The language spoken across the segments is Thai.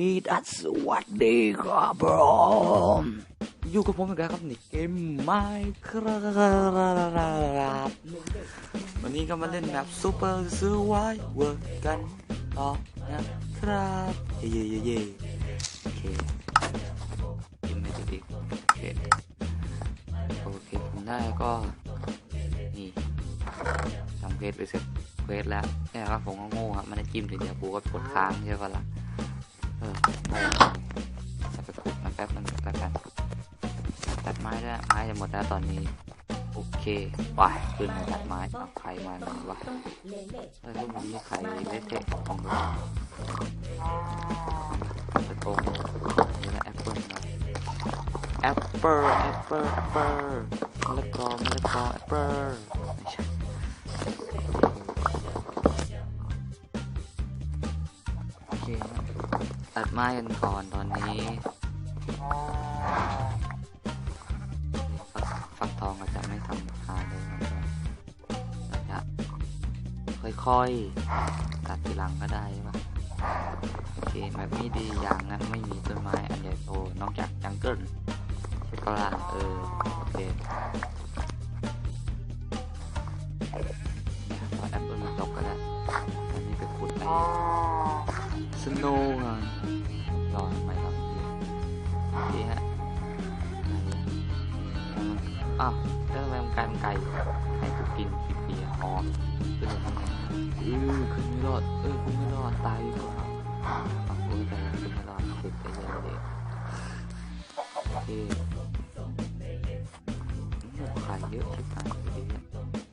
วีดัสสวัสดีครับผมอยู่กับผมอีกแล้วครับในเกมไมครับวันนี้ก็มาเล่นแบบซูเปอร์ซูไวเวอร์กันต่อนะครับเย่เย่เย่โอเคกินไม่ติดอีกโอเคโอเคผมได้ก็นี่ทำเพจไปเสร็จเควสแล้วแต่ว่าผมก็โง่ครับ มันได้จิ้มทีเดียวกูก็กดค้างใช่ปะล่ะ เออไม่ไปขุดมันแป๊บนึงแล้วกันตัดไม้ได้วไม้จะหมดแล้วตอนนี้โอเคไปขึ้นมาตัดไม้เอาไข่มาหนึ่งวะเฮ้ยพวกนี้ไข่เละเทะของเราจะโตนี่แหละแอปเปิ้ลนะแอปเปิ้ลแอปเปิ้ลแอปเปิ้ลมะละกอมะละกอแอปเปิ้ล ม้กันก่อนตอนนี้ฟักฟักทองก็จะไม่ทำทานเลยนะครับเราจะค่อยๆตัดทีหลังก็ได้ใช่ปะโอเคแบบนี้ดีอย่างนั้นไม่มีต้นไม้อันใหญ่โตนอกจากจังเกิลใช่ปะล่ะเออโอเคเนี่ยแอปเปิลมันตกก็ได้อันนี้ไปขุดไปสโนว์อะ อ้าวแล้วทำไมมันกลายเป็นไก่ไก่กูกินกินเบียร์อ๋อขึ้นเลยทำไงเออขึ้นไม่รอดเออขึ้นไม่รอดตายดีกว่าอ้าวโอ้ยแต่ขึ้นไม่รอดเด็กแต่ยังเด็กโอเคหมูไข่เยอะชิบหายเลย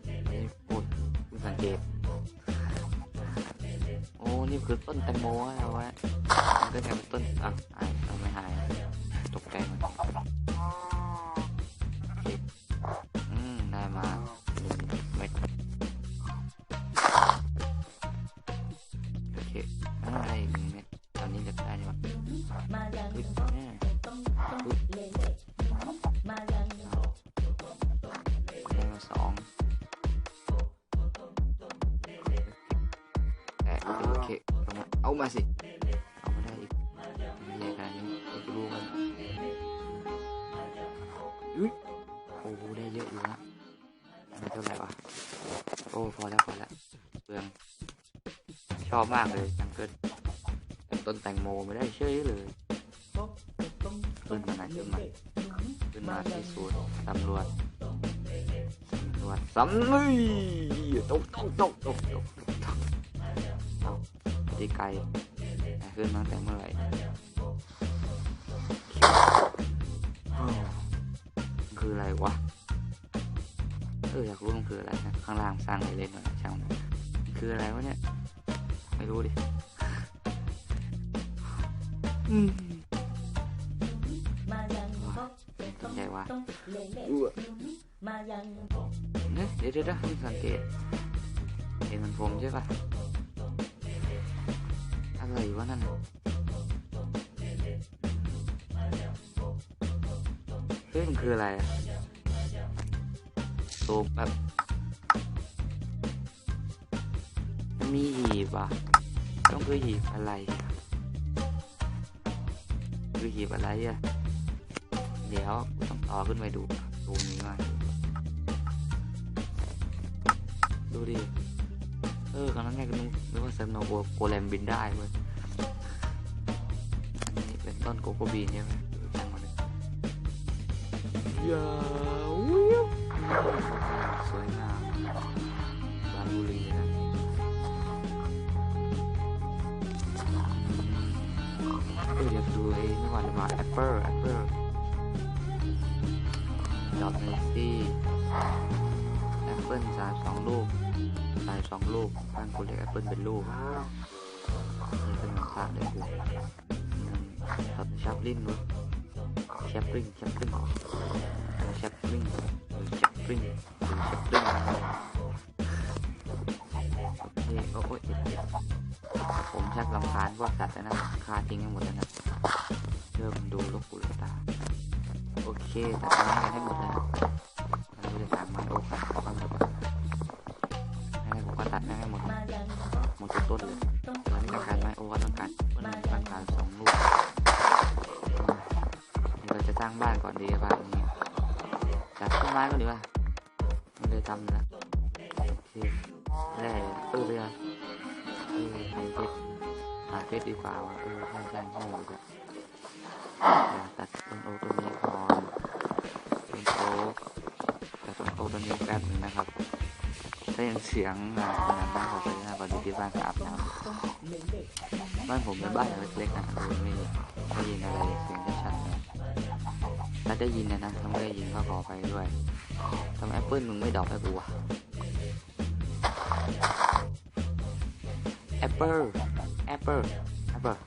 เนี่ยนี่โอ้ยเพิ่งสังเกตโอ้นี่คือต้นแตงโมเอาไว้ก็จะเป็นต้นอะ มาสิ เอามาได้อีกใหญ่ขนาดนี้ไอ้กูรู้มันอุ้ยโอ้โหได้เยอะอยู่นะไม่เท่าไหร่วะ โอ้พอแล้วพอแล้วเปลืองชอบมากเลยจังเกิลต้นแตงโมไม่ได้เฉยเลยขึ้นมาไหนขึ้นมาขึ้นมาที่ศูนย์ตำรวจตำรวจสำลีตกตกตกตกตก ตีไก่แต่ขึ้นมาตั้งแต่เมื่อไหร่คืออะไรวะ เอออยากรู้มันคืออะไรนะ ข้างล่างสร้างอะไรเล่นหน่อยช่างมันคืออะไรวะเนี่ย ไม่รู้ดิอืมสนใจวะเนี่ยเดี๋ยวเดี๋ยวเดี๋ยวสังเกตเห็นมันผมใช่ปะ อะไรวะนั่นเฮ้ยมันคืออะไรอะซูมแบบมีหีบอะต้องคือหีบอะไรคือหีบอะไรอะ เดี๋ยวต้องต่อขึ้นไปดูซูมนี้มาดูดิ ออครั้งนั้นแม่ก็นึกนึกว่าเซมโนโกโกแลมบินได้เว้ยอันนี้เป็นต้นโกโกบีนใช่ไหมดูช่างมันเลยยาวิวสวยงามบานบุรีนะเออเดี๋ยวดูไอ้นี่ก่อนมาแอปเปิลแอปเปิลดอกเนซี่แอปเปิลสามสองลูก ใส่สองลูกบ้านกูเรียกแอปเปิลเป็นลูกนี่เป็นหลังคาเลยกูตัดชับลิ้นด้วยแชปริงแชปริงแชปริงแชปริงแชปริงโอเคโอ้ยผมชักลำคาญพวกสัตว์นะคาทิ้งให้หมดแล้วนะเริ่มดูลูกกูลูกตา โอเคตัดไม้กันให้หมดเลย หาเพชรดีกว่าว่ะเออใช่ใช่ใช่เลยจ้ะตัดต้นโอ๊กต้นนี้ก่อนต้นโอ๊กตัดต้นโอ๊กต้นนี้แป๊บนึงนะครับ ถ้ายังเสียงงานงานบ้านเขาไปนะก่อนที่บ้านจะอาบน้ำบ้านผมเป็นบ้านเล็กๆนะไม่ไม่ยินอะไรเสียงชัดๆนะถ้าได้ยินนะนะถ้าไม่ได้ยินก็ขอไปด้วยทำไมแอปเปิลมึงไม่ดอกให้กูวะแอปเปิล แอปเปิลแอปเปิล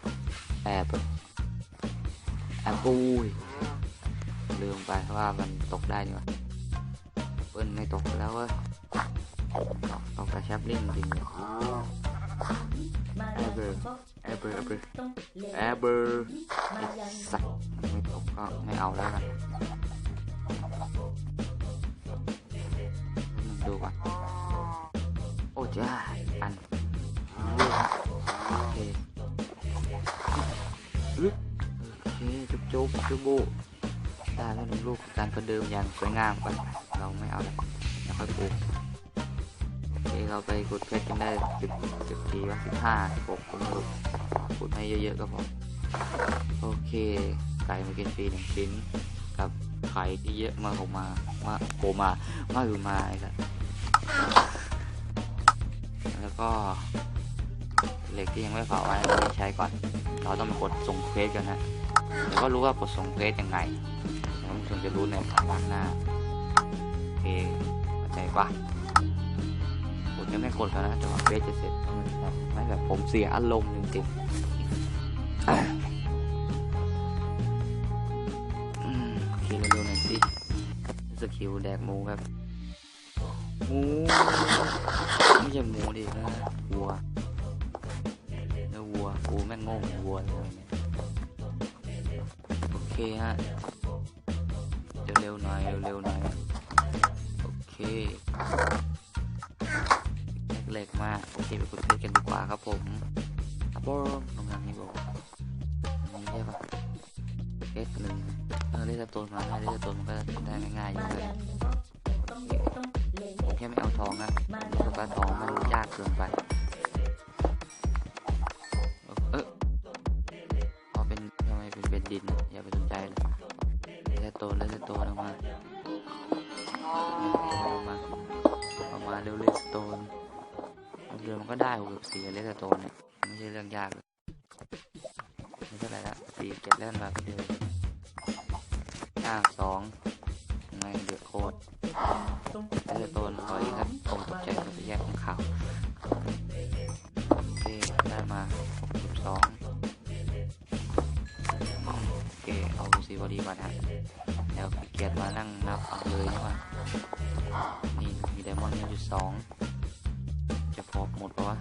แอปเปิลแอปเปิลลืมไปว่ามันตกได้นี่วะเปิลไม่ตกแล้วเว้ยตกตกแต่แชปลิงจริงเลยแอปเปิลแอปเปิลแอปเปิลแอปเปิลสัตว์ไม่ตกก็ไม่เอาแล้วกัน บจุบจุบบุได้แล้วหนึ่งลูกการประเดิมอย่างสวยงามก่อนเราไม่เอาแล้วเดี๋ยวค่อยปลูกโอเคเราไปขุดเพชรกันได้สิบสิบทีว่าสิบห้าสิบหกก็ไม่รู้ขุดให้เยอะๆก็พอโอเค ไก่มากินฟรีหนึ่งชิ้น กับไข่ที่เยอะมาออกมามาโผลมา มาอยู่มาไอ้สัสแล้วก็เหล็กที่ยังไม่เผาไว้ใช้ก่อน เราต้องมากดส่งเควสกันนะ ก็รู้ว่ากดส่งเควสยังไงเดี๋ยวคุณจะรู้ในครั้งหน้าโอเคเข้าใจปะกดยังไม่กดกันนะจนกว่าเควสจะเสร็จไม่แบบผมเสียอารมณ์จริงๆอืมโอเคเร็วๆหน่อยสิสกิลแดกหมูครับหมูไม่ใช่หมูดินะวัวเนื้อวัวกูแม่งโง่เหมือนวัวเลยเนี่ย ฮะ เร็วๆหน่อย เร็วๆหน่อย โอเคเล็กๆมากโอเคไปกดเพชรกันดีกว่าครับผมครับผมตรงนั้นนี่บอกอันนี้ใช่ปะเพชรหนึ่งเออเลสโตนมาได้เลสโตนมันก็ได้ง่ายๆอยู่เลยผมแค่ไม่เอาทองนะเพราะว่าทองมันยากเกินไป ตนเลสโตนออกมาออกมาออกมาเร็วเลสโตนเรือมันก็ได้หกสิบสี่เลสโตนเนี่ยไม่ใช่เรื่องยากเลยไม่เท่าไหร่ละสี่เจ็ดแล้วมาก็เดินห้าสองไม่เดือดโคตรแล้วจะโดนถอยครับโอ้ตกใจกับแยกของข่าวโอเคได้มาสิบสองโอเคเอาซีบอดี้มานะ นั่งนับเอาเลยนี่มานี่มีไดมอนด์หนึ่งจุดสองจะพอหมดปะวะ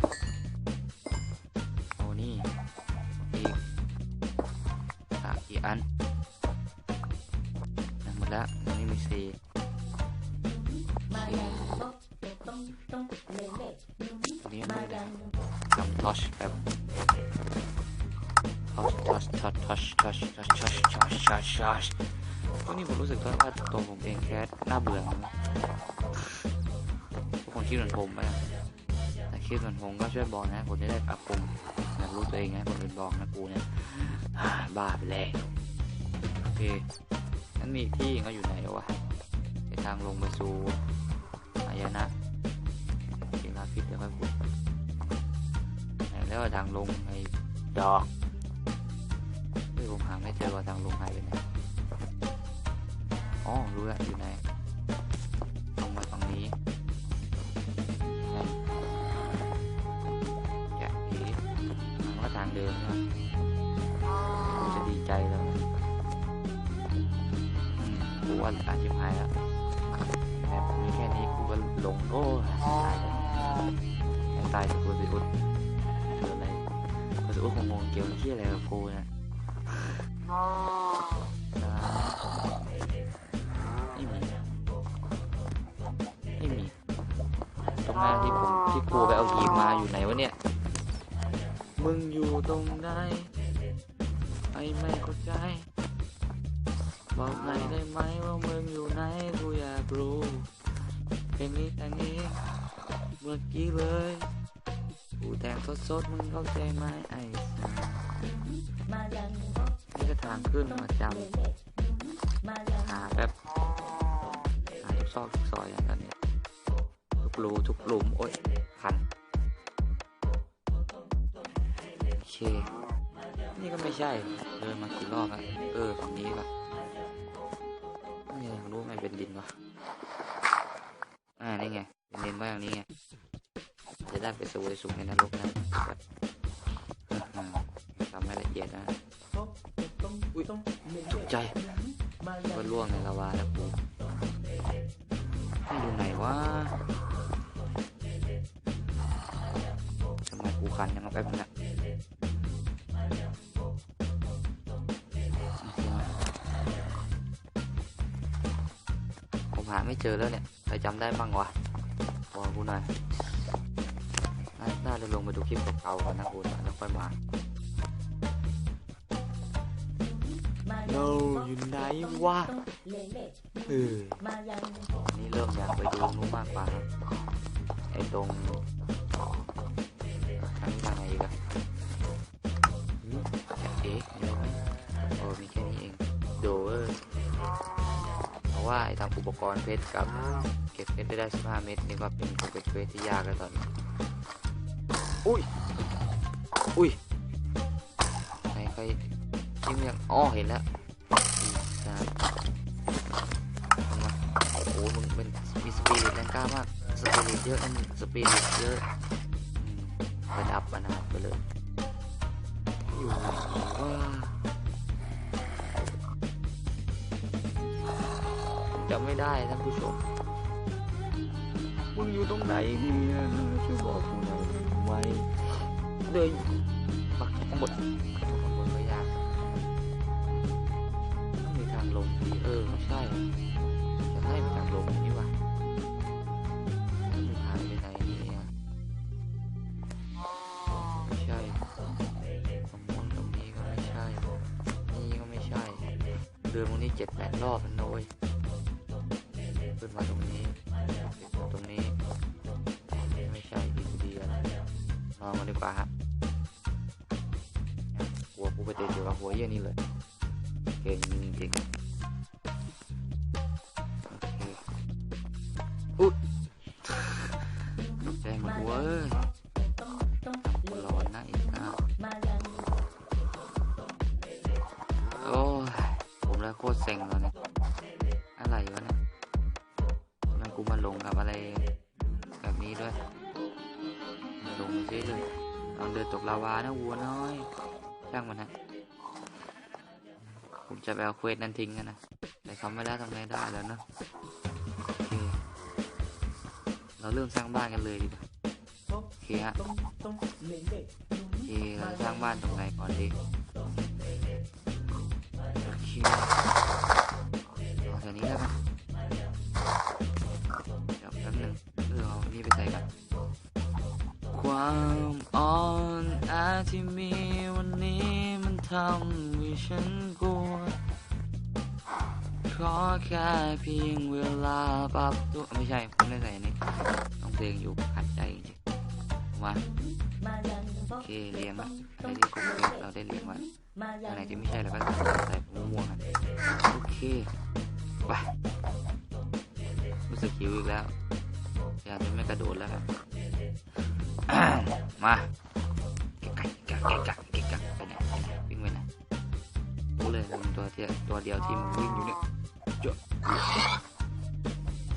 คิดเหมือนผมก็ช่วยบอกนะผมจะได้ปรับปรุงอยากรู้ตัวเองนะคนอื่นบอกนะกูเนี่ยบ้าไปแล้วโอเคนั่นมีอีกที่ก็อยู่ไหนวะในทางลงไปสู่อายนะเวลาพิษเดี๋ยวค่อยพูดแล้วทางลงไอ้ดอกเฮ้ยผมหาไม่เจอว่าทางลงหายไปไหนอ๋อรู้แล้วอยู่ไหน กี่ยวที่อะไรกับกูนะนะไม่มีไม่มี ตรงหน้าที่ผมที่กูไปเอาหีบมาอยู่ไหนวะเนี่ย มึงอยู่ตรงไหนไอ้ไม่เข้าใจมบอกหน่อยได้ไหมว่ามึงอยู่ไหนกูอยากรู้เพลงนี้แต่งเองเมื่อกี้เลยกูแต่งสดๆมึงเข้าใจไหมไอ้สาวนี่ก็ ทางขึ้นมาจำหาแบบหาทุกซอกทุกซอยอย่างนั้นเนี่ยทุกรูทุกหลุมโอ๊ยคันโอเค นี่ก็ไม่ใช่ เดินมากี่รอบแล้วเออฝั่งนี้ปะนี่ยังรู้ไหมเป็นดินวะอ่านี่ไงเป็นดินว่าอย่างนี้ไงจะได้ไปสวยสูงในนรกนะทำให้ละเอียดนะ อุ้ยตกใจก็ล่วงในลาวาแล้วกูให้ดูไหนวะทำไมกูคันยังเอาแป๊บนึงนะผมหาไม่เจอแล้วเนี่ยใครจำได้บ้างวะบอกกูหน่อยน่าจะลงไปดูคลิปเก่าๆก่อนนะคุณแล้วค่อยมา โนอยู่ไหนวะเออนี่เริ่มอยากไปดูนู้นมากกว่าครับไอ้ตรงอันนี้ทางไหนกอะหืมเอ๊ะโอ้มีแค่นี้เองโดเออเพราะว่าไอ้ทำอุปกรณ์เพชรกับเก็บเพชรได้ได้15 เม็ดนี่ก็เป็นเป็นเควสที่ยากแล้วตอนนี้อุ้ยอุ้ยไหนใครจิ้มยังอ๋อเห็นแล้ว ล้ามากสปีริตเยอะนั่นสปีริตเยอะระดับอนาถไปเลยอยู่ว่าจำไม่ได้ท่านผู้ชมมึงอยู่ตรงไหนเนี่ยช่วยบอกกูหน่อยได้ไหมเลยปักข้างบนข้างบนก็ยากต้องมีทางลงดีเออใช่จะให้มีทางลงนี่ว่า เดินตรงนี้เจ็ดแปดรอบแล้วนะเว้ย โคตรเซ็งเลยเนี่ยอะไรวะเนี่ยมันกูมาลงกับอะไรแบบนี้ด้วยมาลงเฉยเลยลองเดินตกลาวานะวัวน้อยช่างมันนะผมจะไปเอาเควสนั้นทิ้งกันนะแต่เขาไม่ได้ทำไงได้แล้วเนอะโอเคเราเริ่มสร้างบ้านกันเลยดีกว่าโอเคฮะโอเคเราสร้างบ้านตรงไหนก่อนดี โอเอาแถวนี้ได้ปะเดี๋ยวแป๊บนึงเออเอานี่ไปใส่กันความอ่อนแอที่มีวันนี้มันทำให้ฉันกลัวขอแค่เพียงเวลาปรับตัวไม่ใช่ผมได้ใส่นนี้ต้องเพลงอยู่ขัดใจจริงมาโอเคเรียงอะไรที่ผมเรียงเราได้เรียงไว้ อะไรที่ไม่ใช่เราก็ใส่ม่วๆกันโอเคไปรู้สึกหิวอีกแล้วอยากจะไม่กระโดดแล้วครับมาเกะกะเกะกะเกะกะเกะกะไปไหนไปไหนวิ่งไปไหนรู้เลยมึงตัวเดียวตัวเดียวที่มึงวิ่งอยู่เนี่ยจ้า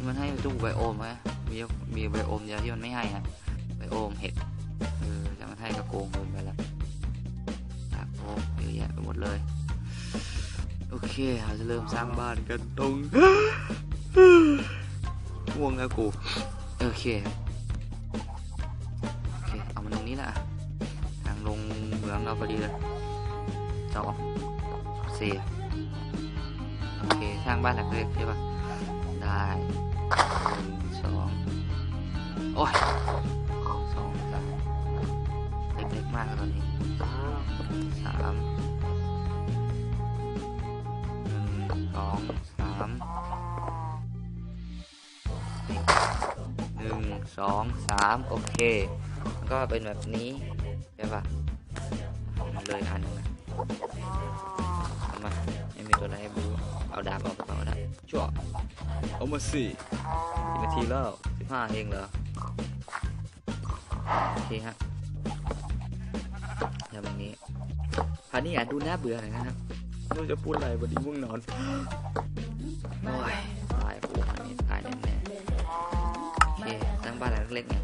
มันให้ตู้ไบโอมไหมมีมีไบโอมเดียวที่มันไม่ให้ฮะไบโอมเห็ดเออจะมันให้กระโกงเกินไปแล้ว เยอะแยะไปหมดเลย โอเค เราจะเริ่มสร้างบ้านกันตรงง่วงแล้วกู โอเค โอเค เอามันตรงนี้แหละทางลงเหมืองเราพอดีเลยสองสี่โอเค สร้างบ้านหลังเล็กใช่ปะได้หนึ่งสองโอ้ยสองสามเล็กๆมากตอนนี้ สามหนึ่งสองสามหนึ่งสองสามโอเคก็เป็นแบบนี้ใช่ปะเลยอันนะเมาไม่มีตัวอะไรให้บูเอาดาบออกก็ได้ชั่วเอามาสิสิบนาทีแล้วสิบห้าเองเหรอโอเคฮะ ทำแบบนี้พานี่อะดูน่าเบื่อหน่อยนะครับไม่รู้จะพูดอะไรวันนี้ง่วงนอนโอ้ยตายปูอันนี้ตายแน่ๆโอเคสร้างบ้านหลังเล็กๆเนี่ย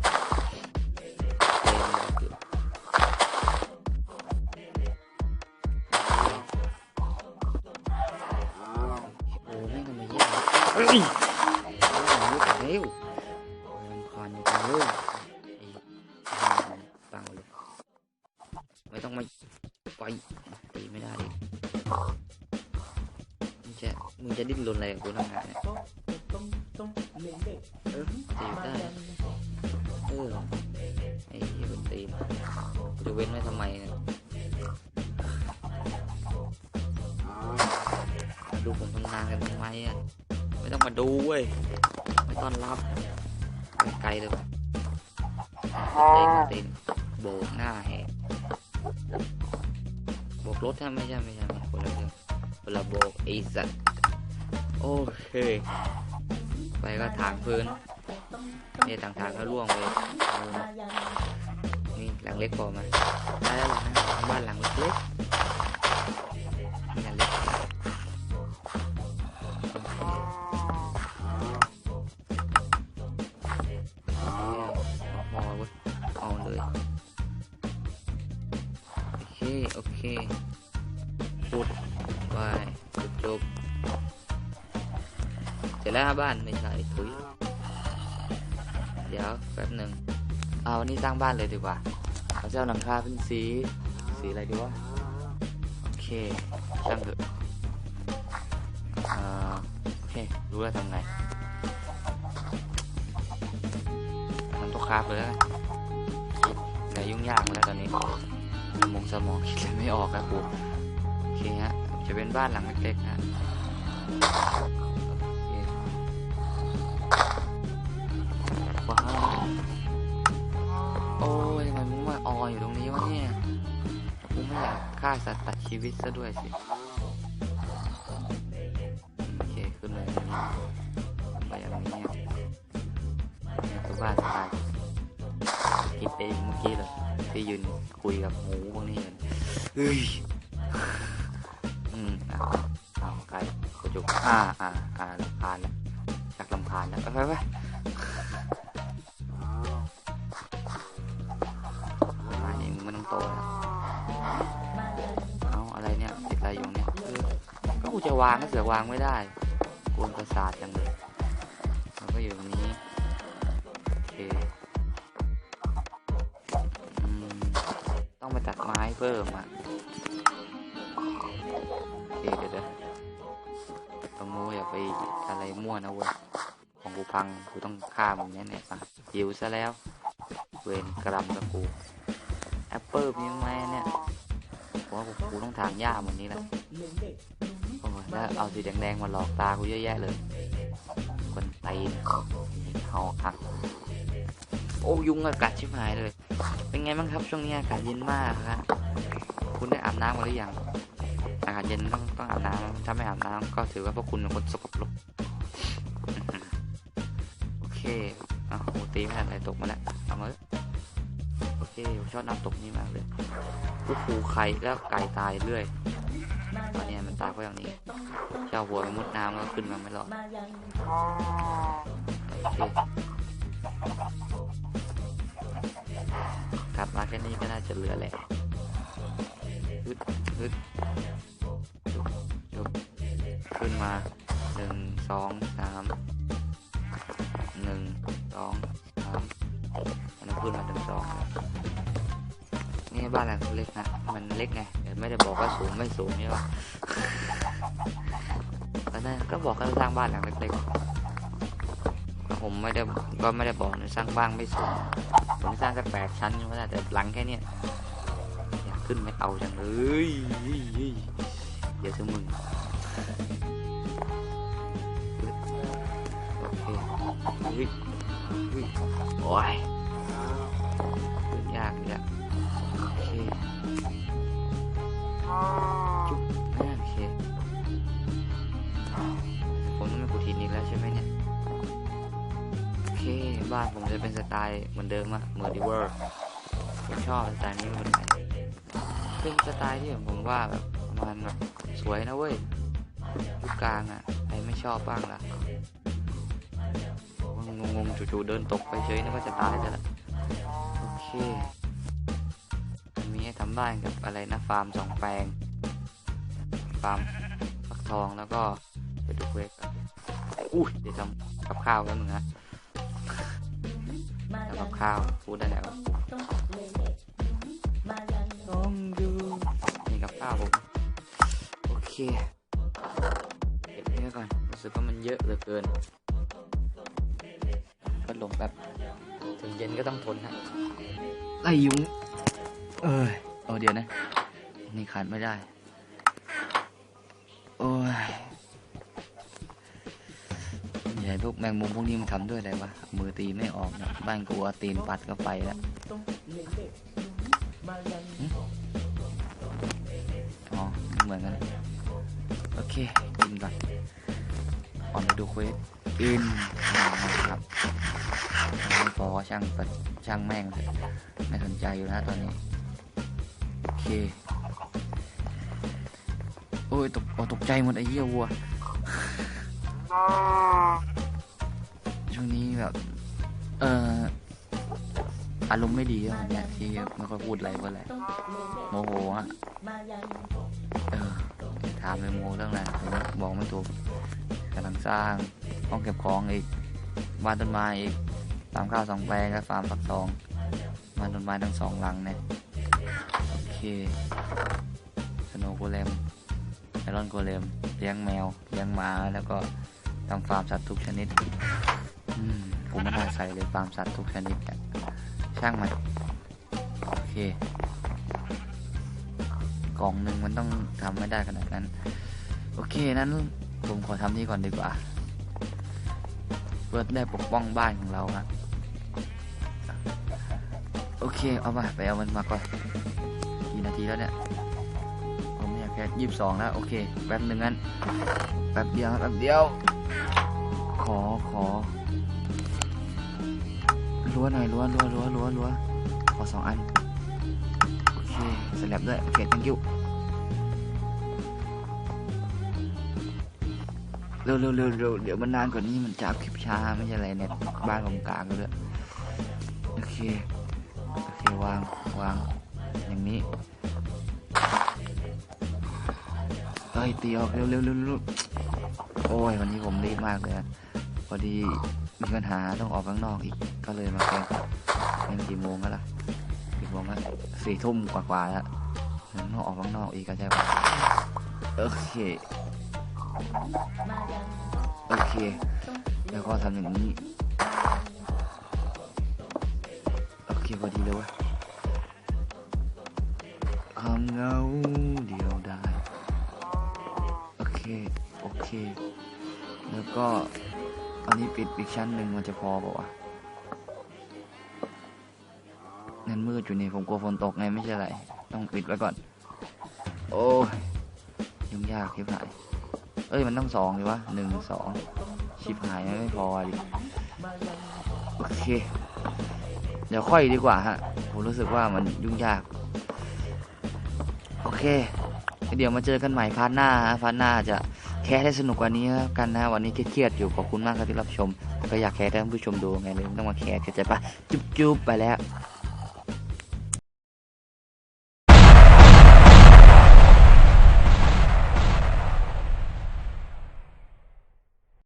รนอะไรกับกูทำงานเนี่ยเออตีได้เออไอ้เหี้ยเป็นตีนกูจะเว้นไว้ทำไมเนี่ยดูผมทำงานกันทำไมอะไม่ต้องมาดูเว้ยไม่ต้อนรับไกลเลยตีนโบกหน้าแหกโบกรถใช่ไหมใช่ไม่ใช่ไม่ใช่คนละเรื่องคนละโบกไอ้สัตว์ โอเค ไปก็ถางพื้นเนี่ยต่างทางก็ล่วงเอานี่หลังเล็กพอไหมได้แล้วหลังนะบ้านหลังเล็กนี่หลังเล็กพอเว้ยเอาเลยโอเคโอเค เสร็จแล้วบ้านไม่ใช่ถุยเดี๋ยวแป๊บหนึ่งเอาวันนี้สร้างบ้านเลยดีกว่าเอาเจ้าหลังคาเป็นสี สีอะไรดีวะโอเคช่างเถอะโอเครู้แล้วทำไงทำตัวคราฟเลยแล้วอย่ายุ่งยากมาแล้วตอนนี้มองสมองคิดอะไรไม่ออกครับกูโอเคฮะจะเป็นบ้านหลังเล็กๆฮะ ฆ่าสัตว์ตัดชีวิตซะด้วยสิ โอเค ขึ้นมาอย่างนี้ไปอย่างนี้เนี่ยคือบ้าสไตล์คิดเองเมื่อกี้เลยที่ยืนคุยกับหมูพวกนี้กันเฮ้ย วางก็เสือวางไม่ได้กวนประสาทจังเลยมันก็อยู่ตรงนี้โอเคอต้องไปตัดไม้เพิ่มอะโอเคเดี๋ยวเดี๋ยวตรงโน้อย่าไปอะไรมั่วนะเว้ยของกูพังกูต้องฆ่ามึงแน่ๆป่ะหิวซะแล้ว เวรกรรมกับกูแอปเปิลมีไหมเนี่ยว่ากูต้องถางหญ้าเหมือนนี้แหละ แล้วเอาสีแดงๆมาหลอกตากูเยอะแยะเลย คนตีนเห่าหักโอ้ยุงอากาศชิบหายเลย เป็นไงบ้างครับช่วงนี้อากาศเย็นมากครับคุณได้อาบน้ำมาหรือยัง อากาศเย็นต้องต้องอาบน้ำถ้าไม่อาบน้ำก็ถือว่าพวกคุณเป็นคนสกปรกโอเคอะโหตีไม่ทันอะไรตกมาแล้วเอามา เอเคผมชอบน้ำตกนี่มากเลยกูผูไข่แล้วไก่ตายเรื่อย ตอนนี้มันตายเพราะอย่างนี้เจ้าหัวไปมุดน้ำแล้วขึ้นมาไม่รอดโอเคกลับมาแค่นี้ก็น่าจะเหลือแหละฮึดฮึดยกยกขึ้นมาหนึ่งสองสามหนึ่งสองสามอันนั้นขึ้นมาถึงสอง แล้บ้านหลังเล็กนะ มันเล็กไงแต่ไม่ได้บอกว่าสูงไม่สูงใช่ปะแล้วนั่นก็บอกให้สร้างบ้านหลังเล็กๆ ผมไม่ได้ก็ไม่ได้บอกนะสร้างบ้านไม่สูง ผมสร้างสักแปดชั้นก็ได้แต่หลังแค่เนี้ยอยากขึ้นไม่เอาจังเลยเดี๋ยวจะมึงโอเคเฮ้ยยโอ้ยเนยากเลย จุ๊บอ่โอเคผมต้องเป็นกูทีนีกแล้วใช่ไหมเนี่ย โอเค บ้านผมจะเป็นสไตล์เหมือนเดิมอะเมอร์ดิเวอร์ผมชอบสไตล์นี้เหมือนกันเป็นสไตล์ที่ผมว่าแบบมันแบบสวยนะเว้ยยุคกลางอะใครไม่ชอบบ้างล่ะงงๆจู่ๆเดินตกไปเฉยนึกว่าจะตายซะละโอเค บ้านกับอะไรนะฟาร์มสองแปลง ฟาร์มฟักทองแล้วก็ไปดูเวกกันอุ้ยเดี๋ยวทำกับข้าวกันหนึ่งนะมาทำยักับงข้าวพูดได้แล้วต้องเลยเด็กมายังต้องดูนี่กับข้าวผมโอเคเก็บนี่ไว้ก่อนรู้สึกว่ามันเยอะเหลือเกินพัดลมแบบถึงเย็นก็ต้องทนฮะไล่ยุงเอ้ย เอาเดี๋ยวนะ นี่ขาดไม่ได้ โอ้ยใหญ่พวกแมงมุมพวกนี้มันทำด้วยอะไรวะ มือตีไม่ออกนะบ้านกูเอาตีนปัดก็ไปแล้วต้องเลยเด็กมายังอ๋อ เหมือนกัน โอเคกินก่อนออนไปดูเควสกินครับไม่พอช่างปัดช่างแม่งไม่สนใจอยู่นะตอนนี้ เคโอ้ยตกตกใจหมดไอ้เหี้ยวัวช่วงนี้แบบ เอ่ออารมณ์ไม่ดีอะวันเนี้ยที่ไม่ค่อยพูดอะไรเพราะอะไรโมโหอะเออถามเลยโมเรื่องอะไรผมบอกไม่ถูกกำลังสร้างห้องเก็บของอีกบ้านต้นไม้อีกฟาร์มข้าวสองแปลงและฟาร์มฝักทองบ้านต้นไม้ทั้งสองหลังเนี่ย เคสโนโกเลมไอรอนโกเลมเลี้ยงแมว เลี้ยงหมาแล้วก็ทำฟาร์มสัตว์ทุกชนิด อืมผมไม่น่าใส่เลยฟาร์มสัตว์ทุกชนิดอะช่างมันโอเค กล่องหนึ่งมันต้องทำไม่ได้ขนาดนั้น โอเคนั้นผมขอทำนี่ก่อนดีกว่า เพื่อได้ปกป้องบ้านของเราครับโอเค เอามาไปเอามันมาก่อน ทีแล้วเนี่ยผมอยากแค่ยี่สิบสองแล้วโอเคแป๊บหนึ่งงั้นแป๊บเดียวแป๊บเดียว ขอขอรั้วหน่อยรั้วรั้วรั้วรั้วรั้วขอสองอันโอเคสลับด้วยโอเค thank you เร็วเร็วเร็วเร็วเดี๋ยวมันนานกว่านี้มันจะอัพคลิปช้าไม่ใช่อะไรเนี่ยบ้านผมกลางเลยโอเคโอเควางวางอย่างนี้ ฮ้ยตีออกเร็วเร็วเร็วเร็วโอ้ยวันนี้ผมรีบมากเลยอะพอดีมีปัญหาต้องออกข้างนอกอีก ก็เลยมาแข่งเป็นกี่โมงแล้วล่ะกี่โมงแล้วสี่ทุ่มกว่าๆแล้วต้องออกข้างนอกอีกก็ใช่ปะโอเคโอเค แล้วก็ทำอย่างนี้โอเคพอดีเลยวะความเงาเดียว โอเคโอเค แล้วก็อันนี้ปิดอีกชั้นหนึ่งมันจะพอเปล่าวะนั่นมืดอยู่นี่ผมกลัวฝนตกไงไม่ใช่อะไร ต้องปิดไว้ก่อน โอ้ยยุ่งยากทิบหายเอ้ยมันต้องสองดีวะหนึ่งสองชิบหายไม่พอดิมายังโอเค เดี๋ยวค่อยดีกว่าฮะ ผมรู้สึกว่ามันยุ่งยาก โอเค เดี๋ยวมาเจอกันใหม่พาร์ทหน้าฮะพาร์ทหน้าจะแคสให้สนุกกว่านี้กันนะวันนี้เครียดๆอยู่ขอบคุณมากครับที่รับชมก็อยากแคสให้ท่านผู้ชมดูไงเลยต้องมาแคสเข้าใจปะจุ๊บๆไปแล้ว